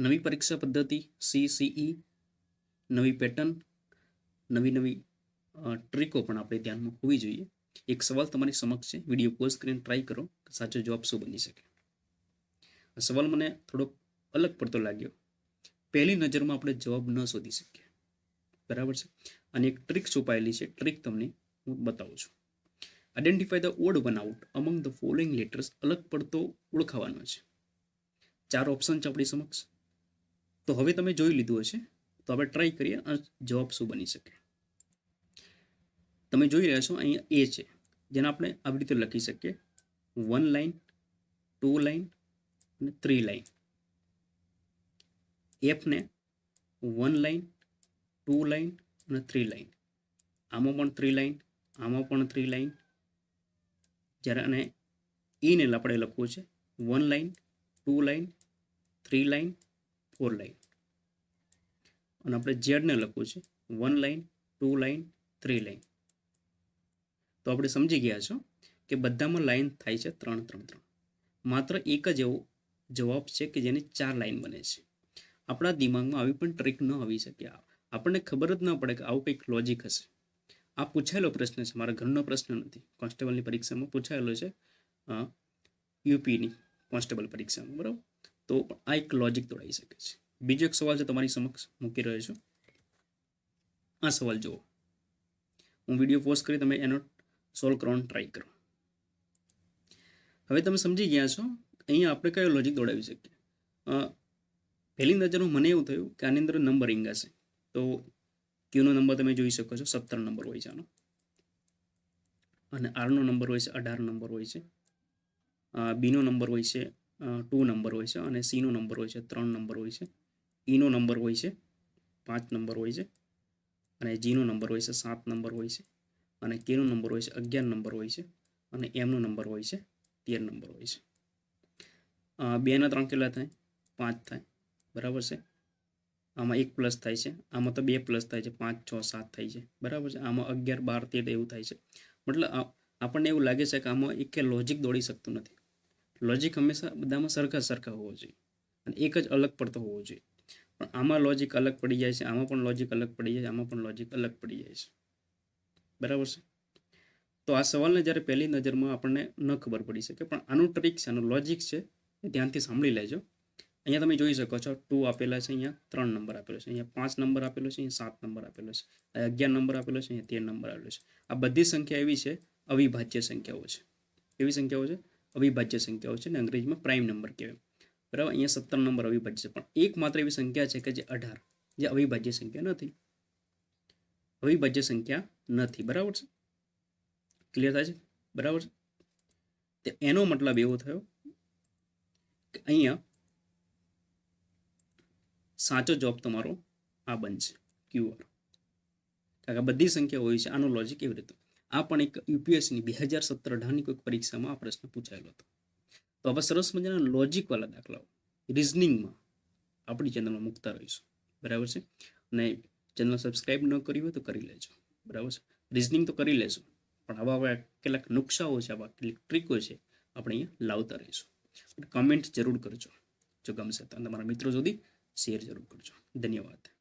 નવી પરીક્ષા પદ્ધતિ સીસીઈ નવી પેટર્ન નવી નવી ટ્રિકો પણ આપણે ધ્યાનમાં હોવી જોઈએ. એક સવાલ તમારી સમક્ષ છે. વીડિયો પોઝ કરીને ટ્રાય કરો. કે સાચો જવાબ શું બની શકે? સવાલ મને થોડોક અલગ પડતો લાગ્યો. પહેલી નજરમાં આપણે જવાબ ન શોધી શકીએ. બરાબર છે? અને એક ટ્રીક છુપાયેલી છે. ટ્રીક તમને હું બતાવું છું. Identify the odd one out among the following letters અલગ પડતો ઓળખાવાનો છે. ચાર ઓપ્શન છે આપણી સમક્ષ. તો હવે તમે જોઈ લીધું હશે. તો આપણે ટ્રાય કરીએ અને જવાબ શું બની શકે. તમે જોઈ રહ્યા છો અહીંયા એ છે. જેને આપણે આવી રીતે લખી શકીએ. વન લાઈન ટુ લાઈન અને થ્રી લાઈન એફને વન લાઈન ટુ લાઈન અને થ્રી લાઈન આમાં પણ થ્રી લાઈન આમાં પણ થ્રી લાઈન જ્યારે અને એને આપણે લખવું છે. One line two line three line four line અને આપણે ઝેડને લખવું છે. One line two line three line તો આપણે સમજી ગયા છો કે બધામાં લાઇન થાય છે ત્રણ ત્રણ ત્રણ. માત્ર એક જ એવો જવાબ છે કે જેની ચાર લાઈન બને છે. આપણા દિમાગમાં આવી પણ ટ્રીક ન આવી શકે. આપણને ખબર જ ન પડે કે આવું કંઈક લોજિક હશે. આ પૂછાયેલો પ્રશ્ન છે. મારા ઘરનો પ્રશ્ન નથી. કોન્સ્ટેબલની પરીક્ષામાં પૂછાયેલો છે યુપીની કોન્સ્ટેબલ પરીક્ષામાં. બરાબર? તો આ એક લોજિક તોડાઈ શકે છે. બીજો એક સવાલ છે તમારી સમક્ષ મૂકી રહ્યો છું. આ સવાલ જુઓ. હું વીડિયો પોસ્ટ કરી તમે એનો સોલ્વ કરવાનો ટ્રાય કરો. હવે તમે સમજી ગયા છો, અહીંયા આપણે કયો લોજિક દોડાવી શકીએ? પહેલી નજરમાં મને એવું થયું કે આની અંદર નંબરિંગ હશે. તો ક્યુનો નંબર તમે જોઈ શકો છો, સત્તર નંબર હોય છે આનો. અને આરનો નંબર હોય છે, અઢાર નંબર હોય છે. બીનો નંબર હોય છે ટુ નંબર હોય છે અને સીનો નંબર હોય છે, ત્રણ નંબર હોય છે. ઈનો નંબર હોય છે, પાંચ નંબર હોય છે, અને જીનો નંબર હોય છે, સાત નંબર હોય છે, અને કેનો નંબર હોય છે, અગિયાર નંબર હોય છે, અને એમનો નંબર હોય છે, તેર નંબર હોય છે. બેના ત્રણ કેટલા થાય? પાંચ થાય. બરાબર છે? આમાં એક પ્લસ થાય છે. આમાં તો બે પ્લસ થાય છે. પાંચ, છ, સાત થાય છે. બરાબર છે? આમાં અગિયાર, બાર, તેર એવું થાય છે. મતલબ આપણને એવું લાગે છે કે આમાં એક લોજિક દોડી શકતું નથી. લોજિક હંમેશા બધામાં સરખા સરખા હોવો જોઈએ. અને એક જ અલગ પડતો હોવો જોઈએ. પણ આમાં લોજિક અલગ પડી જાય છે, આમાં પણ લોજિક અલગ પડી જાય છે, આમાં પણ લોજિક અલગ પડી જાય છે. બરાબર છે? તો આ સવાલને જ્યારે પહેલી નજરમાં આપણને ન ખબર પડી શકે, પણ આનું ટ્રીક છે આનું લોજિક છે ધ્યાનથી સાંભળી લેજો. અહીંયા તમે જોઈ શકો છો ટુ આપેલા છે અહીંયા, ત્રણ નંબર આપેલો છે. અહીંયા પાંચ નંબર આપેલો છે, અહીંયા સાત નંબર આપેલો છે. અગિયાર નંબર આપેલો છે, અહીંયા તેર નંબર આપેલો છે. આ બધી સંખ્યા એવી છે, અવિભાજ્ય સંખ્યાઓ છે. એવી સંખ્યાઓ છે? અવિભાજ્ય સંખ્યાઓ છે ને અંગ્રેજીમાં પ્રાઇમ નંબર કહેવાય. બરાબર? અહીંયા સત્તર નંબર અવિભાજ્ય છે પણ. એક માત્ર એવી સંખ્યા છે કે જે અઢાર. જે અવિભાજ્ય સંખ્યા નથી. અવિભાજ્ય સંખ્યા નથી. બરાબર છે? ક્લિયર થાય છે? બરાબર છે? તે એનો મતલબ એવો થયો કે અહીંયા સાચો જવાબ તમારો આ બનશે. ક્યુઆર કારણ કે બધી સંખ્યા હોય છે. આનો લોજિક એવી રીતે. આ પણ એક યુપીએસસીની બે હજાર સત્તર અઢારની કોઈક પરીક્ષામાં આ પ્રશ્ન પૂછાયેલો હતો. તો હવે સરસ મજાના લોજિકવાળા દાખલાઓ રિઝનિંગમાં આપણી ચેનલમાં મૂકતા રહીશું. બરાબર છે? અને ચેનલ સબસ્ક્રાઈબ ન કરી હોય તો કરી લેજો. બરાબર છે? રિઝનિંગ તો કરી લેશું. પણ આવા આવા કેટલાક નુકસાઓ છે, આવા કેટલીક ટ્રીકો છે, આપણે અહીંયા લાવતા રહીશું. કમેન્ટ જરૂર કરજો. જો ગમશે તો તમારા મિત્રો સુધી શેર જરૂર કરજો. ધન્યવાદ.